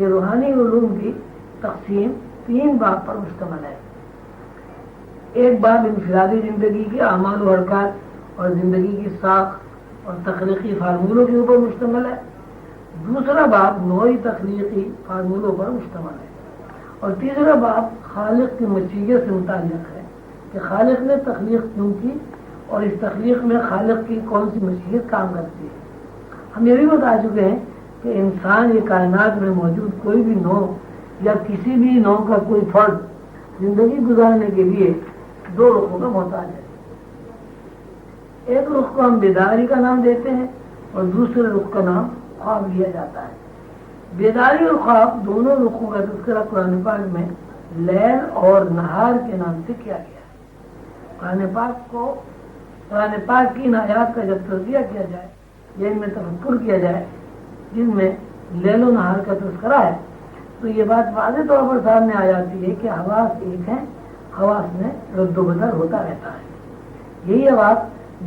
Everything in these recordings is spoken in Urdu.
کہ روحانی علوم کی تقسیم تین باب پر مشتمل ہے۔ ایک باب انفرادی زندگی کے اعمال و حرکات اور زندگی کی ساخ اور تخلیقی فارمولوں کے اوپر مشتمل ہے۔ دوسرا باب نوعی تخلیقی فارمولوں پر مشتمل ہے۔ اور تیسرا باب خالق کی مشیت سے متعلق ہے کہ خالق نے تخلیق کیوں کی اور اس تخلیق میں خالق کی کون سی مشیت کام کرتی ہے۔ ہم یہ بھی بتا چکے ہیں کہ انسان یہ کائنات میں موجود کوئی بھی نو یا کسی بھی نو کا کوئی فرد زندگی گزارنے کے لیے دو رخوں کا محتاج ہے۔ ایک رخ کو ہم بیداری کا نام دیتے ہیں اور دوسرے رخ کا نام خواب لیا جاتا ہے۔ بیداری اور خواب دونوں رخوں کا تذکرہ قرآن پاک میں لین اور نہار کے نام سے کیا گیا ہے۔ قرآن پاک کو قرآن پاک کی نایات کا جب تجزیہ کیا جائے، یا ان میں تفکر کیا جائے جن میں لیل و نہار کا تذکرہ ہے۔ تو یہ بات واضح طور پر سامنے آ جاتی ہے کہ حواس ایک ہے حواس میں رد و بدل ہوتا رہتا ہے۔ یہی آواز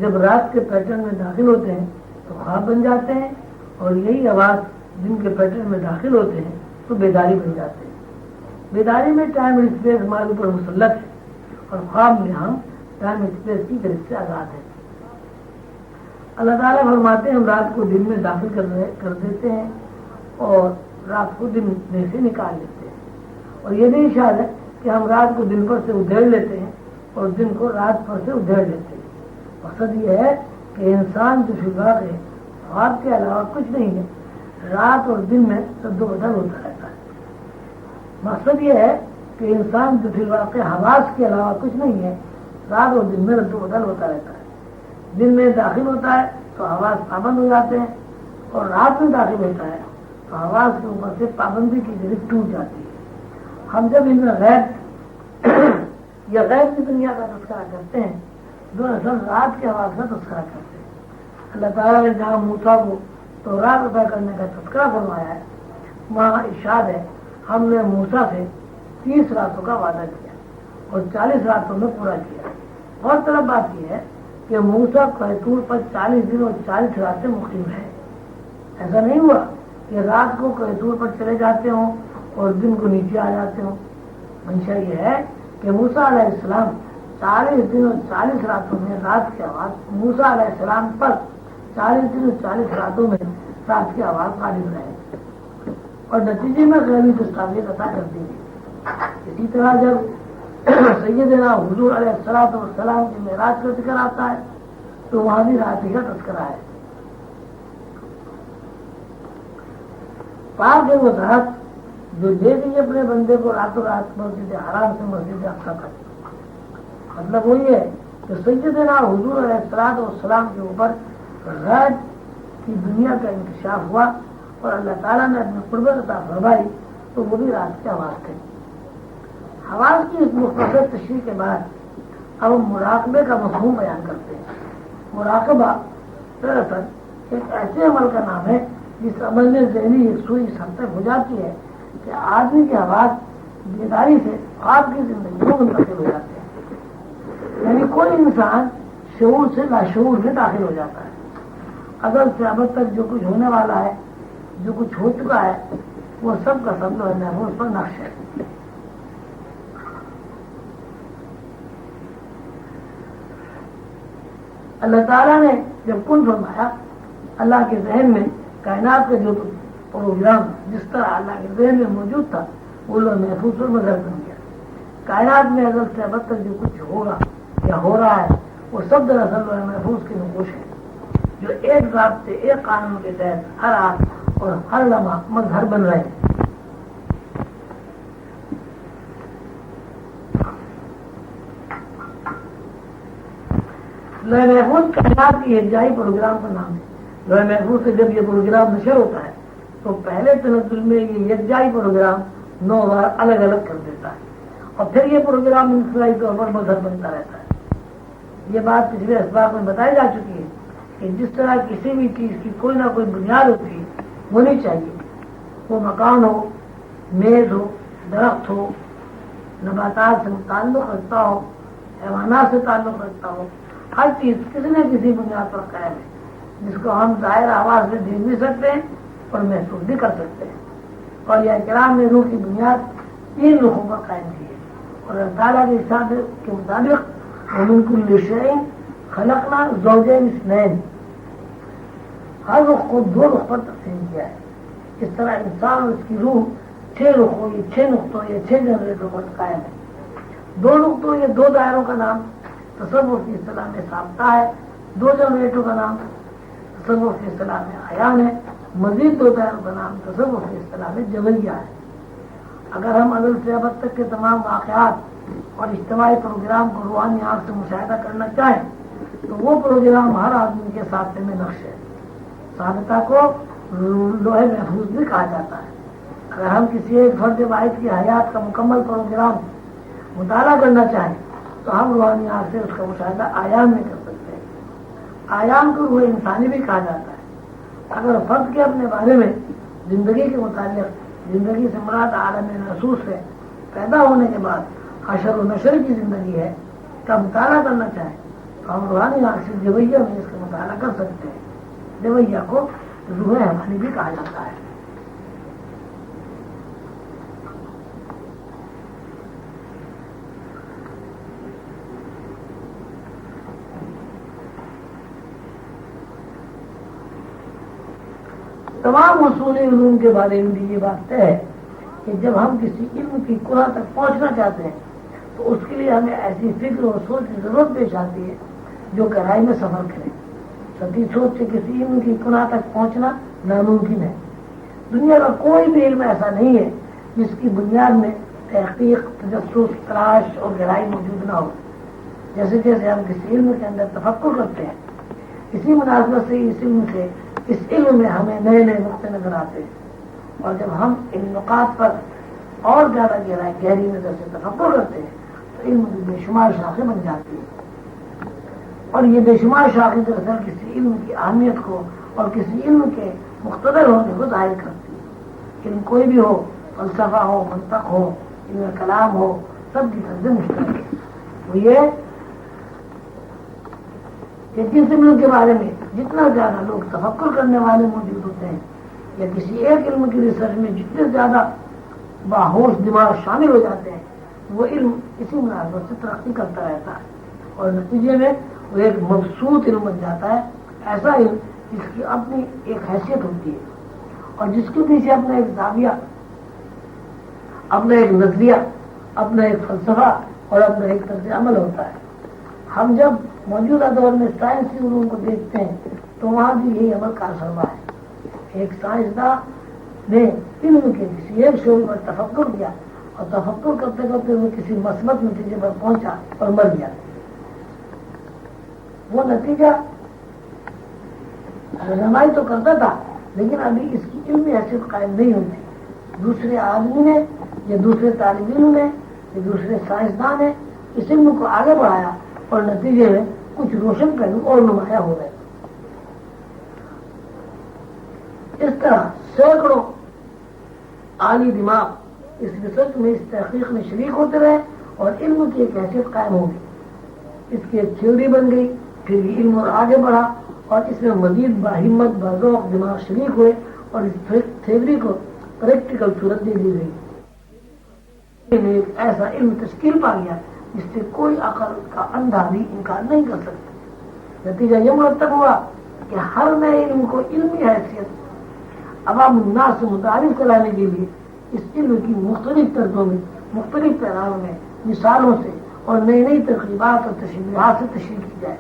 جب رات کے پیٹرن میں داخل ہوتے ہیں تو خواب بن جاتے ہیں، اور یہی آواز جن کے پیٹرن میں داخل ہوتے ہیں تو بیداری بن جاتے ہیں۔ بیداری میں ٹائم اسپیس ہمارے اوپر مسلط ہے، اور خواب میں ہم ٹائم اسپیس کی طرف سے آزاد ہیں۔ اللہ تعالیٰ فرماتے ہیں ہم رات کو دن میں داخل کر دیتے ہیں اور رات کو دن میں سے نکال لیتے ہیں۔ اور یہ نہیں شاد ہے کہ ہم رات کو دن پر سے ادھیڑ لیتے ہیں اور دن کو رات پر سے ادھیڑ لیتے ہیں۔ مقصد یہ ہے کہ انسان جو شبہ ہے خواب کے علاوہ کچھ نہیں ہے۔ رات اور دن میں رد و بدل ہوتا رہتا ہے۔ مقصد یہ ہے کہ انسان جو فی الواقع حواس کے علاوہ کچھ نہیں ہے، رات اور دن میں رد و بدل ہوتا رہتا ہے۔ دن میں داخل ہوتا ہے تو آواز پابند ہو جاتے ہیں اور رات میں داخل ہوتا ہے تو آواز کے اوپر سے پابندی کی ضرورت ٹوٹ جاتی ہے۔ ہم جب ان میں غیر یا غیر کی دنیا کا تذکرہ کرتے ہیں، دراصل رات کی آواز کا تذکرہ کرتے ہیں۔ اللہ تعالیٰ نے جہاں موسا کو تو رات ادا کرنے کا تذکرہ فرمایا ہے، وہاں ارشاد ہے، ہم نے موسا سے تیس راتوں کا وعدہ کیا اور چالیس راتوں میں پورا کیا۔ بہت طرف بات یہ ہے کہ موسا قیطور پر چالیس دن اور چالیس راتیں مقیم ہے ایسا نہیں ہوا کہ رات کو قیطور پر چلے جاتے ہوں اور دن کو نیچے آ جاتے ہوں۔ منشا یہ ہے کہ موسا علیہ السلام چالیس دن اور چالیس راتوں میں رات کی آواز موسا علیہ السلام پر چالیس دن اور چالیس راتوں میں رات کی آواز غالب رہے۔ اور نتیجے میں غیبی دستاویز عطا کر دی گئی اسی طرح جب سیدنا حضور علیہ السلام والسلام کی معراج کا ذکر آتا ہے، تو وہاں بھی رات کا تذکرہ ہے۔ پاک ہے وہ ذات جو دے دی اپنے بندے کو راتوں رات مسجد حرام سے مسجد افسا کر مطلب وہی ہے کہ سیدنا حضور علیہ السلام والسلام کے اوپر غیر کی دنیا کا انکشاف ہوا اور اللہ تعالیٰ نے اپنے قربت عطا فرمائی، تو وہ بھی رات کی آواز تھی حواس کی اس مختصر تشریح کے بعد اب ہم مراقبے کا مفہوم بیان کرتے ہیں۔ مراقبہ دراصل ایک ایسے عمل کا نام ہے جس عمل میں ذہنی یکسوئی اس حد تک ہو جاتی ہے کہ آدمی کی آواز بیداری سے آپ کی زندگی میں منتقل ہو جاتے ہیں یعنی کوئی انسان شعور سے لاشعور میں داخل ہو جاتا ہے۔ اگر سے اب تک جو کچھ ہونے والا ہے، جو کچھ ہو چکا ہے، وہ سب کا سب لوگ محفوظ پر نقش ہے۔ اللہ تعالیٰ نے جب کن فرمایا، اللہ کے ذہن میں کائنات کا جو پروگرام جس طرح اللہ کے ذہن میں موجود تھا، وہ لوگ محفوظ اور مظہر بن گیا۔ کائنات میں اگر سے اب تک جو کچھ ہوگا، یا ہو رہا ہے، وہ سب دراصل محفوظ کی نقوش ہے جو ایک ضابطے ایک قانون کے تحت ہر آٹھ اور ہر لمحہ مظہر بن رہے ہیں۔ لوہے محفوظ کائنات کی یکجائی پروگرام کا نام ہے۔ لوہے محفوظ سے جب یہ پروگرام نشر ہوتا ہے، تو پہلے تنزل میں یہ یکجائی پروگرام نو بار الگ الگ کر دیتا ہے۔ اور پھر یہ پروگرام انفرائی طور پر مظہر بنتا رہتا ہے۔ یہ بات پچھلے اسباب میں بتائی جا چکی ہے کہ جس طرح کسی بھی چیز کی کوئی نہ کوئی بنیاد ہوتی ہے ہونی چاہیے۔ وہ مکان ہو، میز ہو، درخت ہو، نباتات سے تعلق رکھتا ہو، حیوانات سے تعلق رکھتا ہو ہر چیز کسی نہ کسی بنیاد پر قائم ہے، جس کو ہم ظاہر آواز میں دیکھ بھی سکتے ہیں اور محسوس بھی کر سکتے ہیں۔ اور یہ کرام نے روح کی بنیاد تین رخوں پر قائم کی ہے۔ اور اللہ تعالیٰ کے حساب کے مطابق ان لشعین خلقنا زوجین اسنین ہر رخ کو دو رخ پر تقسیم کیا ہے۔ اس طرح انسان اور اس کی روح چھ رخوں، یہ چھ نقطوں، یہ چھ جنریٹر پر قائم ہے۔ دو نقطوں، یہ دو دائروں کا نام تصور کی اصطلاح میں سابطہ ہے۔ دو جنریٹروں کا نام تصور کی اصطلاح میں آیان ہے۔ مزید دو دائروں کا نام تصور کی اصطلاح میں جویا ہے۔ اگر ہم اگل سے اب تک کے تمام واقعات اور اجتماعی پروگرام کو روحانی آنکھ سے مشاہدہ کرنا چاہیں، تو وہ پروگرام ہر آدمی کے ساتھ میں نقش ہے۔ سابطہ کو لوہے محفوظ بھی کہا جاتا ہے۔ اگر ہم کسی ایک فرد واحد کی حیات کا مکمل پروگرام مطالعہ کرنا چاہیں تو ہم روحانی آنکھ سے اس کا مشاہدہ آیام میں کر سکتے ہیں۔ آیام کو روح انسانی بھی کہا جاتا ہے۔ اگر فرد کے اپنے بارے میں زندگی کے متعلق زندگی سے مراد عالم محسوس ہے پیدا ہونے کے بعد حشر و نشر کی زندگی ہے، کا مطالعہ کرنا چاہیں، تو ہم روحانی آنکھ سے جویہ میں اس کا مطالعہ کر سکتے ہیں۔ دیویا کو روح حمانی بھی کہا جاتا ہے۔ تمام اصول علوم کے بارے میں بھی یہ بات طے ہے کہ جب ہم کسی علم کی قرآن تک پہنچنا چاہتے ہیں، تو اس کے لیے ہمیں ایسی فکر اور سوچ کی ضرورت پیش آتی ہے جو گہرائی میں سفر کرے۔ سبھی سوچ سے کسی علم کی کنہ تک پہنچنا ناممکن ہے۔ دنیا کا کوئی بھی علم ایسا نہیں ہے جس کی بنیاد میں تحقیق، تجسس، تلاش اور گہرائی موجود نہ ہو۔ جیسے جیسے ہم کسی علم کے اندر تفکر کرتے ہیں، اسی مناسبت سے اس علم سے اس علم میں ہمیں نئے نئے نقطے نظر آتے ہیں۔ اور جب ہم ان نقات پر اور زیادہ گہرائی، گہری نظر سے تفکر کرتے ہیں، تو علم کی بے شمار شاخیں بن جاتی ہیں۔ اور یہ بے شمار شاخی دراصل کسی علم کی اہمیت کو اور کسی علم کے مختلف ہونے کو ظاہر کرتی ہے علم کوئی بھی ہو، فلسفہ ہو، منطق ہو، علم کلام ہو، سب کی طرح مشترک ہے۔ وہ یہ کہ جس علم کے بارے میں جتنا زیادہ لوگ تفکر کرنے والے موجود ہوتے ہیں یا کسی ایک علم کی ریسرچ میں جتنے زیادہ باہوش دماغ شامل ہو جاتے ہیں، وہ علم اسی مناسبت سے ترقی کرتا رہتا ہے۔ اور نتیجے میں وہ ایک مبسوط علم بن جاتا ہے۔ ایسا علم جس کی اپنی ایک حیثیت ہوتی ہے اور جس کے پیچھے اپنا ایک زاویہ، اپنا ایک نظریہ، اپنا ایک فلسفہ اور اپنا ایک طرز عمل ہوتا ہے۔ ہم جب موجودہ دور میں سائنسی علوم کو دیکھتے ہیں، تو وہاں بھی یہی عمل کا سرما ہے۔ ایک سائنسداں نے علم کے کسی ایک شعبے پر تفکر کیا اور تفکر کرتے کرتے وہ کسی مثبت نتیجے پر پہنچا اور مر گیا۔ وہ نتیجہ رہنمائی تو کرتا تھا، لیکن ابھی اس کی علمی حیثیت قائم نہیں ہوتی دوسرے آدمی نے یا دوسرے طالب علم نے یا دوسرے سائنسدان نے اس علم کو آگے بڑھایا اور نتیجے میں کچھ روشن پہلو اور نمایاں ہو گئے۔ اس طرح سینکڑوں عالی دماغ اس ریسرچ میں اس تحقیق میں شریک ہوتے رہے اور علم کی ایک حیثیت قائم ہو گئی۔ اس کی ایک تھیوری بن گئی، پھر یہ علم اور آگے بڑھا اور اس میں مزید باہمت بذوق دماغ شریک ہوئے اور اس تھیوری کو پریکٹیکل صورت دے دی گئی۔ ایک ایسا علم تشکیل پا گیا جس سے کوئی عقل کا اندھا بھی انکار نہیں کر سکتا۔ نتیجہ یہ مرتب ہوا کہ ہر نئے علم کو علمی حیثیت، عوام الناس سے متعارف کرانے کے لیے اس علم کی مختلف طرزوں میں، مختلف پیراؤں میں، مثالوں سے اور نئی نئی تقریبات اور تشریحات سے تشریح کی جائے۔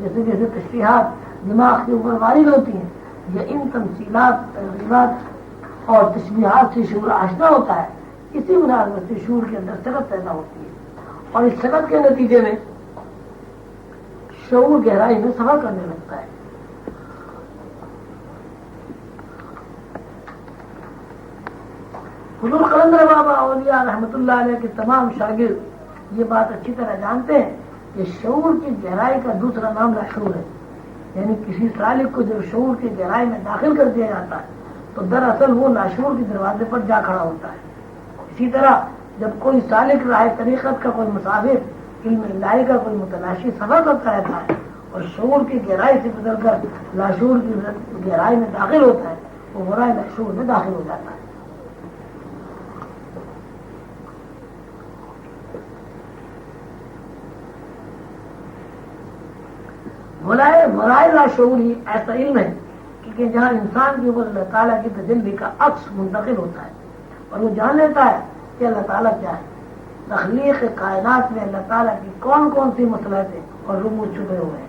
جیسے جیسے تشریحات دماغ کے اوپر وارد ہوتی ہیں، یا ان تمثیلات تحریرات اور تشریحات سے شعور آشنا ہوتا ہے، اسی مناسبت سے شعور کے اندر سرحد پیدا ہوتی ہے۔ اور اس سرحد کے نتیجے میں شعور گہرائی میں سفر کرنے لگتا ہے۔ حضور قلندر بابا اولیاء رحمۃ اللہ علیہ کے تمام شاگرد یہ بات اچھی طرح جانتے ہیں کہ شعور کی گہرائی کا دوسرا نام لاشور ہے۔ یعنی کسی سالک کو جب شعور کی گہرائی میں داخل کر دیا جاتا ہے تو دراصل وہ لاشور کے دروازے پر جا کھڑا ہوتا ہے۔ اسی طرح جب کوئی سالک رائے طریقت کا کوئی مسافر علم الہی کا کوئی متلاشی سفر کرتا رہتا ہے اور شعور کی گہرائی سے بدل کر لاشور کی گہرائی میں داخل ہوتا ہے، وہ برائے لاشور میں داخل ہو جاتا ہے۔ برائے برائے لاشور ہی ایسا علم ہے کہ جہاں انسان کی اوپر اللہ تعالیٰ کی تجلی کا عکس منتقل ہوتا ہے اور وہ جان لیتا ہے کہ اللہ تعالیٰ کیا ہے؟ تخلیق کائنات میں اللہ تعالیٰ کی کون کون سی مسلحتیں اور رمو چھپے ہوئے ہیں؟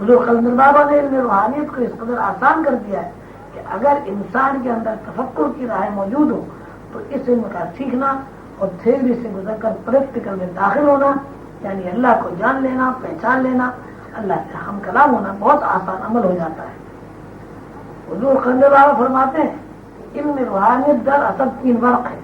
حضور خلد بابا نے علم روحانیت کو اس قدر آسان کر دیا ہے کہ اگر انسان کے اندر تفکر کی راہ موجود ہو تو اس علم کا سیکھنا اور تھیوری سے گزر کر پریکٹیکل میں داخل ہونا یعنی اللہ کو جان لینا، پہچان لینا، اللہ سے ہم کلام ہونا بہت آسان عمل ہو جاتا ہے۔ حضور خلد بابا فرماتے ہیں علم روحانیت در اصل تین ورق ہے